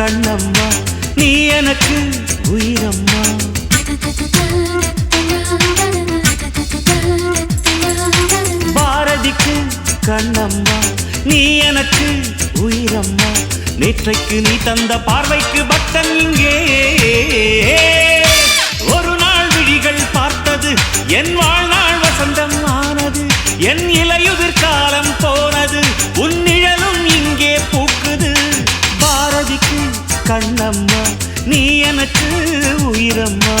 கண்ணம்மா நீ எனக்கு உயிரம்மா. பாரதிக்கு கண்ணம்மா நீ எனக்கு உயிரம்மா. நேற்றைக்கு நீ தந்த பார்வைக்கு பக்தன் இங்கே. ஒரு நாள் விழிகள் பார்த்தது என் வாழ்நாள் வசந்தம் ஆனது என் இலையுதிர்காலம் போனது உன் கண்ணம்மா நீ எனக்கு உயிரம்மா.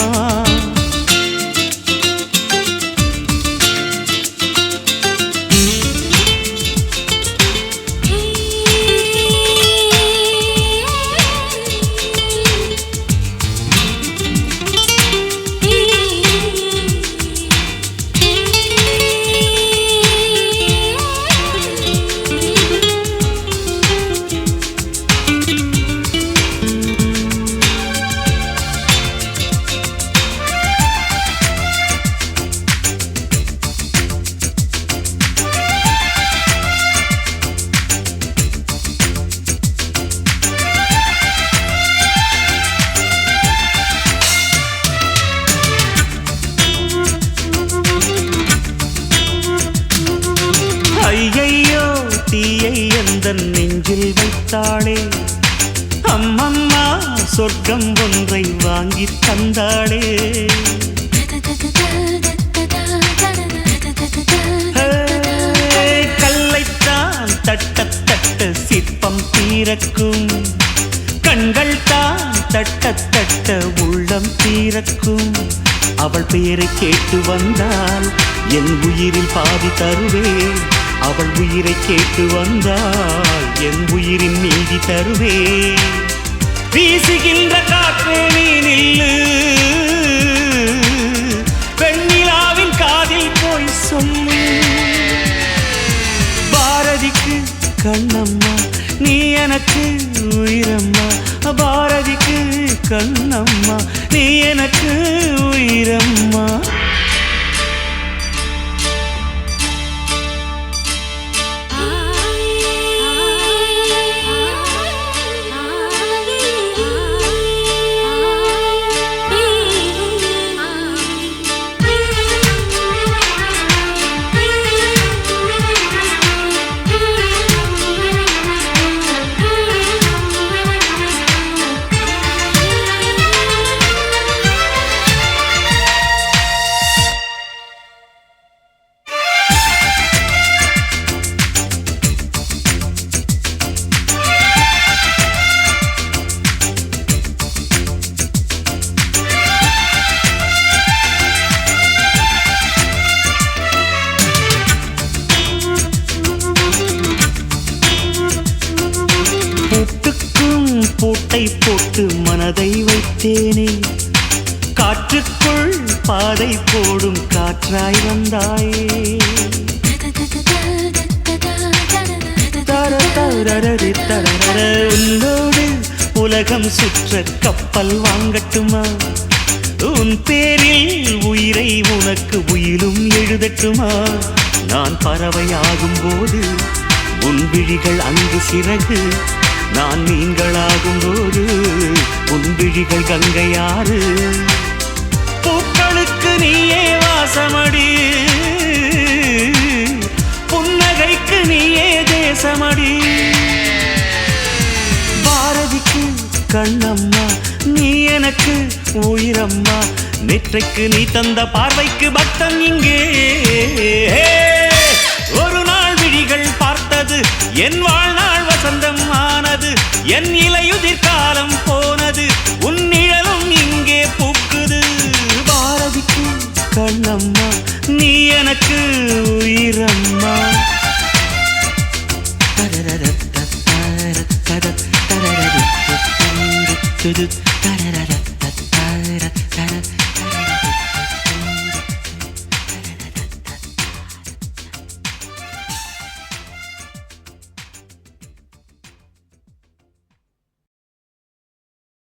தன் நெஞ்சில் வைத்தாளே. அம்மம்மா சொர்க்கம் ஒன்றை வாங்கி தந்தாளே. கல்லைத்தான் தட்ட தட்ட சிற்பம் தீரக்கும். கண்கள் தான் தட்ட தட்ட உள்ளம் தீரக்கும். அவள் பெயரை கேட்டு வந்தால் என் உயிரில் பாதி தருவேன். அவள் உயிரை கேட்டு வந்தால் என் உயிரின் நீதி தருவே வீசுகின்ற காற்றே நீ நில்லு பெண்ணிலாவின் காதில் போய் சொல்லு பாரதிக்கு கண்ணம்மா நீ எனக்கு உயிரம்மா. பாரதிக்கு கண்ணம்மா நீ எனக்கு பூட்டை போட்டு மனதை வைத்தேனே. காற்றுக்குள் பாதை போடும் காற்றாய் வந்தாயே. உன்னோடு உலகம் சுற்ற கப்பல் வாங்கட்டுமா? உன் பேரில் உயிரை உனக்கு உயிலும் எழுதட்டுமா? நான் பறவையாகும் போது உன் விழிகள் அங்கு சிறகு. நான் நீங்களாகும் போது உன்விழிகள் கங்கையாறு. பூக்களுக்கு நீயே வாசமடி. புன்னகைக்கு நீயே தேசமடி. பாரதிக்கு கண்ணம்மா நீ எனக்கு உயிரம்மா. நெற்றைக்கு நீ தந்த பார்வைக்கு பக்தன் இங்கே. ஒரு நாள் விழிகள் பார்த்தது என் வாழ்நாள் வசந்தம்மா. என் இலையுதிர் காலம் போனது உன் நிழலும் இங்கே பூக்குது. பாரதிக்கு கண்ணம்மா நீ எனக்கு உயிரம்மா. தரரத்த தரத்த தரரத்த தரரத்த